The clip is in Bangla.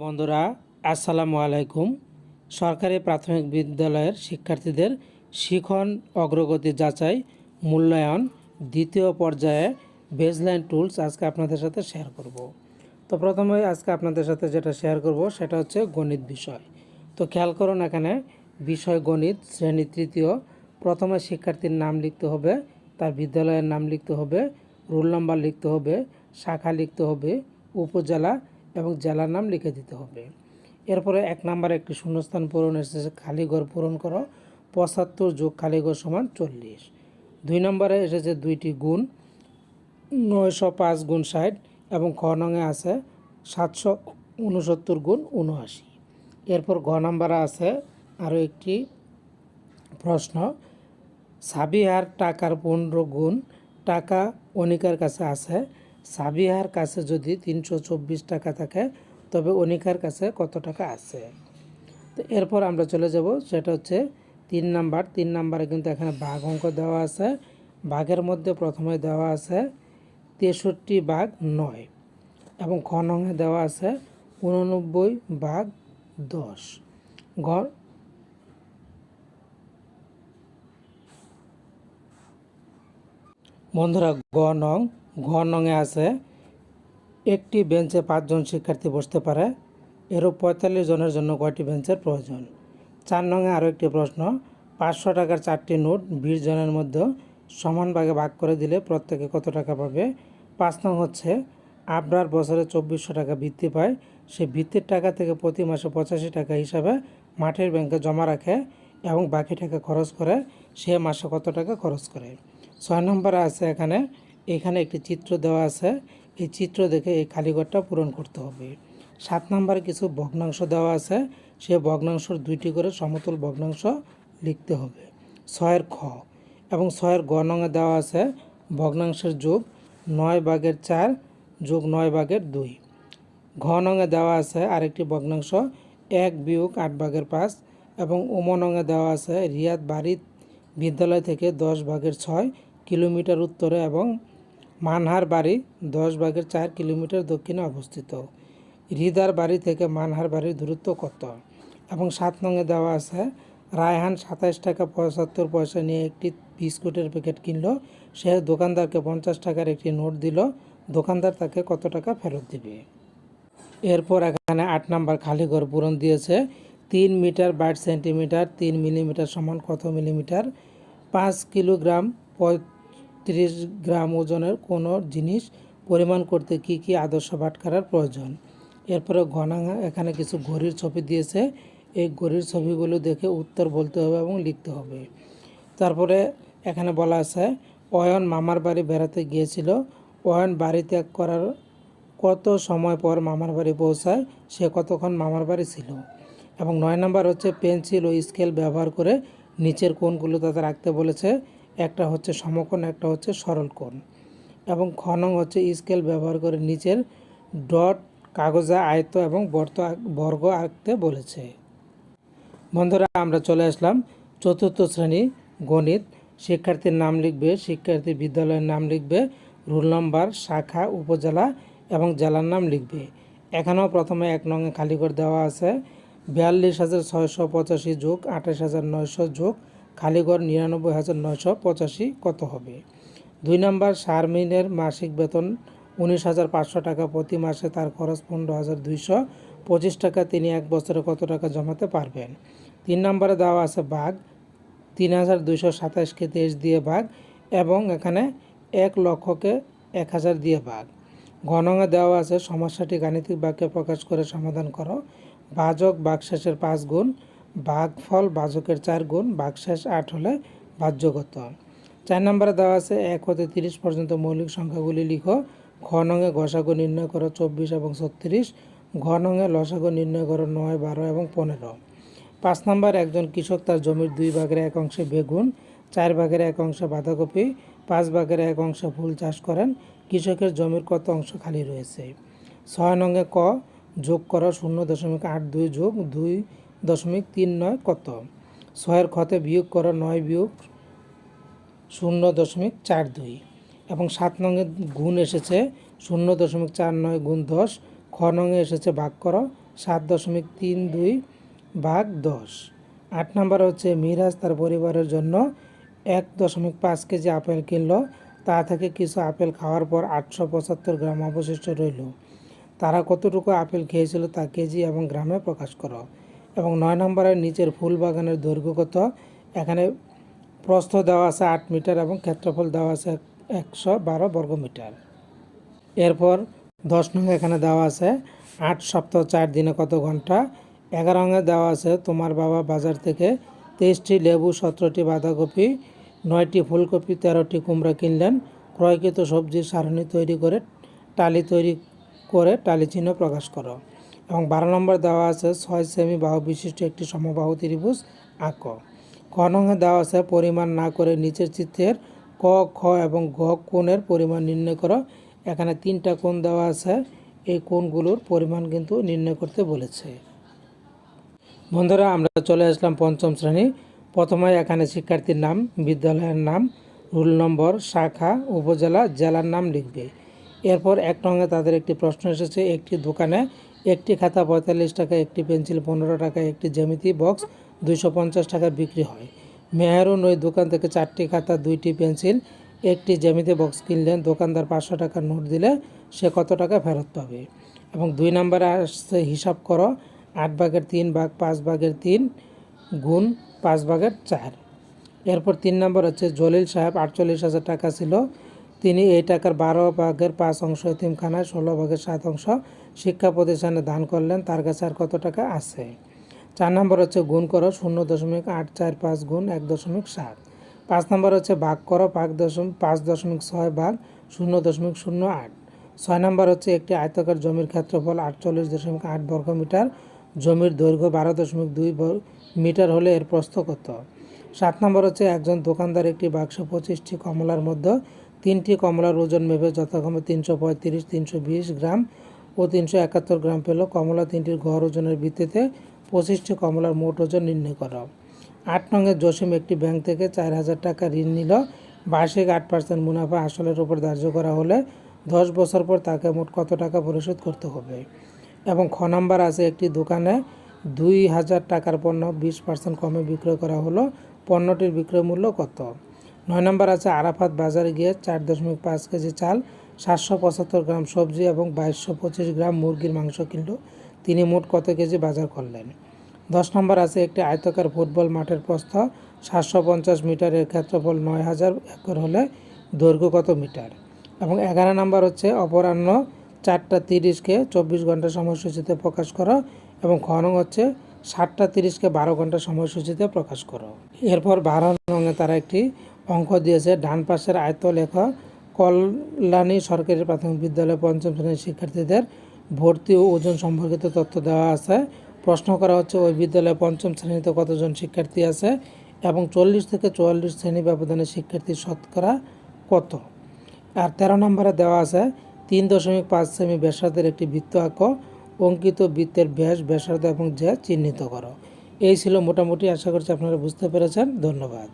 বন্ধুরা, আসসালামু আলাইকুম। সরকারি প্রাথমিক বিদ্যালয়ের শিক্ষার্থীদের শিখন অগ্রগতি যাচাই মূল্যায়ন দ্বিতীয় পর্যায়ে বেসলাইন টুলস আজকে আপনাদের সাথে শেয়ার করব। তো প্রথমে আজকে আপনাদের সাথে যেটা শেয়ার করব, সেটা হচ্ছে গণিত বিষয়। তো খেয়াল করুন এখানে, বিষয় গণিত, শ্রেণি তৃতীয়, প্রথমে শিক্ষার্থীর নাম লিখতে হবে, তার বিদ্যালয়ের নাম লিখতে হবে, রোল নাম্বার লিখতে হবে, শাখা লিখতে হবে, উপজেলা এবং জেলার নাম লিখে দিতে হবে। এরপরে এক নম্বরে একটি শূন্যস্থান পূরণ এসেছে খালি পূরণ করো, পঁচাত্তর যোগ খালি ঘর সমান চল্লিশ। দুই নম্বরে এসেছে দুইটি গুণ, নয়শো পাঁচ গুণ ষাট এবং খ নঙে আছে সাতশো উনসত্তর গুণ উনআশি। এরপর ঘ নাম্বারে আছে আরও একটি প্রশ্ন, সাবিহার টাকার পনেরো গুণ টাকা অনিকার কাছে আছে সাবিহার কাছে যদি তিনশো চব্বিশ টাকা থাকে, তবে অনিকার কাছে কত টাকা আছে? তো এরপর আমরা চলে যাব, সেটা হচ্ছে তিন নাম্বার। তিন নাম্বারে কিন্তু এখানে বাঘ অঙ্ক দেওয়া আছে। বাঘের মধ্যে প্রথমে দেওয়া আছে তেষট্টি বাঘ নয় এবং খ নঙে দেওয়া আছে উননব্বই বাঘ দশ। ঘর বন্ধুরা গ নং ঘ নংয়ে আছে একটি বেঞ্চে পাঁচজন শিক্ষার্থী বসতে পারে। এরও পঁয়তাল্লিশ জনের জন্য কয়টি বেঞ্চের প্রয়োজন? চার নংয়ে আরও একটি প্রশ্ন, পাঁচশো টাকার চারটি নোট বিশ জনের মধ্যে সমান ভাগে ভাগ করে দিলে প্রত্যেকে কত টাকা পাবে? পাঁচ নং হচ্ছে, আবরার বছরে চব্বিশশো টাকা বৃত্তি পায়, সে বৃত্তির টাকা থেকে প্রতি মাসে পঁচাশি টাকা হিসাবে মাঠের ব্যাংকে জমা রাখে এবং বাকি টাকা খরচ করে, সে মাসে কত টাকা খরচ করে? ছয় নম্বরে আছে এখানে এখানে একটি চিত্র দেওয়া আছে। এই চিত্র দেখে এই খালিঘরটা পূরণ করতে হবে। সাত নম্বরে কিছু ভগ্নাংশ দেওয়া আছে। সে ভগ্নাংশর দুইটি করে সমতল ভগ্নাংশ লিখতে হবে। ছয়ের খ এবং ছয়ের গ দেওয়া আছে, ভগ্নাংশের যোগ নয় ভাগের চার যোগ নয় ভাগের দুই। ঘ নঙে দেওয়া আছে আরেকটি ভগ্নাংশ, এক বিয়োগ আট ভাগের পাঁচ এবং উমনঙে দেওয়া আছে রিয়াদ বাড়ি বিদ্যালয় থেকে দশ ভাগের ছয় কিলোমিটার উত্তরে এবং মানহার বাড়ি দশ ভাগের চার কিলোমিটার দক্ষিণে অবস্থিত। হৃদার বাড়ি থেকে মানহার বাড়ির দূরত্ব কত? এবং সাত নঙে দেওয়া আছে, রায়হান সাতাইশ টাকা পঁচাত্তর পয়সা নিয়ে একটি বিস্কুটের প্যাকেট কিনলো। সে দোকানদারকে পঞ্চাশ টাকার একটি নোট দিল, দোকানদার তাকে কত টাকা ফেরত দিবে? এরপর এখানে আট নাম্বার খালি ঘর পূরণ দিয়েছে। তিন মিটার বাইট সেন্টিমিটার, তিন মিলিমিটার সমান কত মিলিমিটার? পাঁচ কিলোগ্রাম পঁয়ত্রিশ গ্রাম ওজনের কোনো জিনিস পরিমাণ করতে কি কি আদর্শ বাটখারার প্রয়োজন? এরপরে ঘনাঙা এখানে কিছু ঘড়ির ছবি দিয়েছে। এই ঘড়ির ছবিগুলো দেখে উত্তর বলতে হবে এবং লিখতে হবে। তারপরে এখানে বলা আছে, অয়ন মামার বাড়ি বেড়াতে গিয়েছিল। অয়ন বাড়ি ত্যাগ করার কত সময় পর মামার বাড়ি পৌঁছায়? সে কতক্ষণ মামার বাড়ি ছিল? এবং নয় নম্বর হচ্ছে, পেন্সিল ও স্কেল ব্যবহার করে নিচের কোণগুলো তাদের রাখতে বলেছে। একটা হচ্ছে সমকোণ, একটা হচ্ছে সরল কোণ এবং খ নং হচ্ছে স্কেল ব্যবহার করে নিচের ডট কাগজে আয়ত এবং বর্ত বর্গ আঁকতে বলেছে। বন্ধুরা, আমরা চলে আসলাম চতুর্থ শ্রেণি গণিত। শিক্ষার্থীর নাম লিখবে, শিক্ষার্থী বিদ্যালয়ের নাম লিখবে, রোল নম্বর, শাখা, উপজেলা এবং জেলার নাম লিখবে। এখানেও প্রথমে এক নঙে খালি করে দেওয়া আছে। বিয়াল্লিশ হাজার ছয়শো পঁচাশি যোগ আঠাশ হাজার নয়শো যোগ খালিঘর নিরানব্বই হাজার নয়শো পঁচাশি কত হবে? দুই নম্বর, শারমিনের মাসিক বেতন উনিশ হাজার পাঁচশো টাকা, প্রতি মাসে তার খরচ পনেরো হাজার দুইশো পঁচিশ টাকা, তিনি এক বছরে কত টাকা জমাতে পারবেন? তিন নম্বরে দেওয়া আছে বাঘ, তিন হাজার দুইশো সাতাশকে তেইশ দিয়ে ভাগ এবং এখানে এক লক্ষকে এক হাজার দিয়ে ভাগ গণঙে দেওয়া আছে সমস্যাটি গাণিতিক বাক্যে প্রকাশ করে সমাধান করো। বাজক বাকশেষের পাঁচ গুণ ভাগফল বাজকের চার গুণ বাকশেষ আট হলে বাহ্যগত। চার নম্বরে দেওয়া আছে, এক হতে তিরিশ পর্যন্ত মৌলিক সংখ্যাগুলি লিখো। খ নঙে ঘষাগু নির্ণয় করো চব্বিশ এবং ছত্রিশ। ঘ নঙে লসাগু নির্ণয় করো নয়, বারো এবং পনেরো। পাঁচ নম্বর একজন কৃষক তার জমির দুই ভাগের এক অংশে বেগুন, চার ভাগের এক অংশে বাঁধাকপি, পাঁচ ভাগের এক অংশে ফুল চাষ করেন। কৃষকের জমির কত অংশ খালি রয়েছে? ছয় নঙ্গে ক যোগ করো শূন্য দশমিক আট দুই যোগ দুই দশমিক তিন নয় কত? ছয়ের ক্ষতে বিয়োগ করো নয় বিয়োগ শূন্য দশমিক চার দুই। এবং সাত নঙে গুণ এসেছে শূন্য দশমিক চার নয় গুণ দশ। খ নঙে এসেছে ভাগ করো, সাত দশমিক তিন দুই ভাগ দশ। আট নম্বর হচ্ছে মিরাজ তার পরিবারের জন্য এক দশমিক পাঁচ কেজি আপেল কিনলো। তা থেকে কিছু আপেল খাওয়ার পর আটশো পঁচাত্তর গ্রাম অবশিষ্ট রইল। তারা কতটুকু আপেল খেয়েছিল তা কেজি এবং গ্রামে প্রকাশ করো। এবং নয় নম্বরের নিচের ফুল বাগানের দৈর্ঘ্য কত এখানে প্রস্থ দেওয়া আছে আট মিটার এবং ক্ষেত্রফল দেওয়া আছে একশো বারো বর্গমিটার। এরপর দশ নং এখানে দেওয়া আছে আট সপ্তাহ চার দিনে কত ঘণ্টা? এগারো রঙে দেওয়া আছে তোমার বাবা বাজার থেকে তেইশটি লেবু, সতেরোটি বাঁধাকপি, নয়টি ফুলকপি, তেরোটি কুমড়া কিনলেন। ক্রয়কৃত সবজির সারণি তৈরি করে, টালি তৈরি করে টালি চিহ্ন প্রকাশ করো। এবং বারো নম্বর দেওয়া আছে, ছয় সেমি বাহু বিশিষ্ট একটি সমবাহু ত্রিভুজ আঁক। নঙে দেওয়া আছে, পরিমাণ না করে নিচের চিত্রের ক, খ এবং গ কোণের পরিমাণ নির্ণয় করো। এখানে তিনটা কোণ দেওয়া আছে, এই কোণগুলোর পরিমাণ কিন্তু নির্ণয় করতে বলেছে। বন্ধুরা, আমরা চলে আসলাম পঞ্চম শ্রেণি। প্রথমে এখানে শিক্ষার্থীর নাম, বিদ্যালয়ের নাম, রুল নম্বর, শাখা, উপজেলা, জেলার নাম লিখবে। এরপর এক রঙে তাদের একটি প্রশ্ন এসেছে, একটি দোকানে একটি খাতা পঁয়তাল্লিশ টাকা, একটি পেন্সিল পনেরো টাকা, একটি জ্যামিতি বক্স দুইশো পঞ্চাশ টাকা বিক্রি হয়। মেহেরুন ওই দোকান থেকে চারটি খাতা, দুইটি পেন্সিল, একটি জ্যামিতি বক্স কিনলেন। দোকানদার পাঁচশো টাকা নোট দিলে সে কত টাকা ফেরত পাবে? এবং দুই নম্বরে আসছে, হিসাব করো, আট ভাগের তিন ভাগ পাঁচ ভাগের তিন গুণ পাঁচ ভাগের চার। এরপর তিন নম্বর হচ্ছে, জলিল সাহেব আটচল্লিশ হাজার টাকা ছিল। তিনি এই টাকার বারো ভাগের পাঁচ অংশ এতিমখানায় ষোলো ভাগের সাত অংশ শিক্ষা প্রতিষ্ঠানে দান করলেন। তার কাছে আর কত টাকা আছে? চার নম্বর হচ্ছে গুণ করো, শূন্য দশমিক আট চার পাঁচ গুণ এক দশমিক সাত। পাঁচ নম্বর হচ্ছে ভাগ করো, পাঁচ দশমিক পাঁচ দশমিক ছয় ভাগ শূন্য দশমিক শূন্য আট। ছয় নম্বর হচ্ছে একটি আয়তাকার জমির ক্ষেত্রফল আটচল্লিশ দশমিক আট বর্গমিটার। জমির দৈর্ঘ্য বারো দশমিক দুই বর্গ মিটার হলে এর প্রস্থ কত? সাত নম্বর হচ্ছে একজন দোকানদার একটি বাক্স পঁচিশটি কমলার মধ্যে তিনটি কমলার ওজন মেপে যথাক্রমে তিনশো পঁয়ত্রিশ, তিনশো বিশ গ্রাম ও তিনশো একাত্তর গ্রাম পেল। কমলা তিনটির গড় ওজনের ভিত্তিতে পঁচিশটি কমলার মোট ওজন নির্ণয় করো। আট নঙের জসিম একটি ব্যাংক থেকে চার হাজার টাকা ঋণ নিল। বার্ষিক আট পার্সেন্ট মুনাফা আসলের উপর ধার্য করা হলে দশ বছর পর তাকে মোট কত টাকা পরিশোধ করতে হবে? এবং খ নাম্বার আছে, একটি দোকানে দুই হাজার টাকার পণ্য বিশ পার্সেন্ট কমে বিক্রয় করা হলো। পণ্যটির বিক্রয় মূল্য কত? নয় নম্বর আছে আরাফাত বাজারে গিয়ে চার দশমিক পাঁচ কেজি চাল, সাতশো পঁচাত্তর গ্রাম সবজি এবং বাইশশো পঁচিশ গ্রাম মুরগির মাংস কিনল। তিনি মোট কত কেজি বাজার করলেন? দশ নম্বর আছে একটি আয়তকার ফুটবল মাঠের প্রস্থ, সাতশো পঞ্চাশ মিটারের ক্ষেত্রফল নয় হাজার একর হলে দৈর্ঘ্য কত মিটার? এবং এগারো নম্বর হচ্ছে অপরাহ্ন, চারটা তিরিশকে চব্বিশ ঘণ্টা সময়সূচিতে প্রকাশ করো এবং খ নং হচ্ছে সাতটা তিরিশকে বারো ঘণ্টা সময়সূচিতে প্রকাশ করো। এরপর বারো নঙে তারা একটি অঙ্ক দিয়েছে। ডান পাশের আয়ত্ত লেখা কল্যাণী সরকারি প্রাথমিক বিদ্যালয় পঞ্চম শ্রেণির শিক্ষার্থীদের ভর্তি ও ওজন সম্পর্কিত তথ্য দেওয়া আছে। প্রশ্ন করা হচ্ছে, ওই বিদ্যালয়ে পঞ্চম শ্রেণীতে কতজন শিক্ষার্থী আছে এবং চল্লিশ থেকে চুয়াল্লিশ শ্রেণি ব্যবধানে শিক্ষার্থী শতকরা কত? আর তেরো নম্বরে দেওয়া আছে, তিন দশমিক পাঁচ সেমি ব্যাসার্ধের একটি বৃত্ত আঁক, অঙ্কিত বৃত্তের ব্যাস, ব্যাসার্ধ এবং জ্যা চিহ্নিত করো। এই ছিল মোটামুটি, আশা করছি আপনারা বুঝতে পেরেছেন। ধন্যবাদ।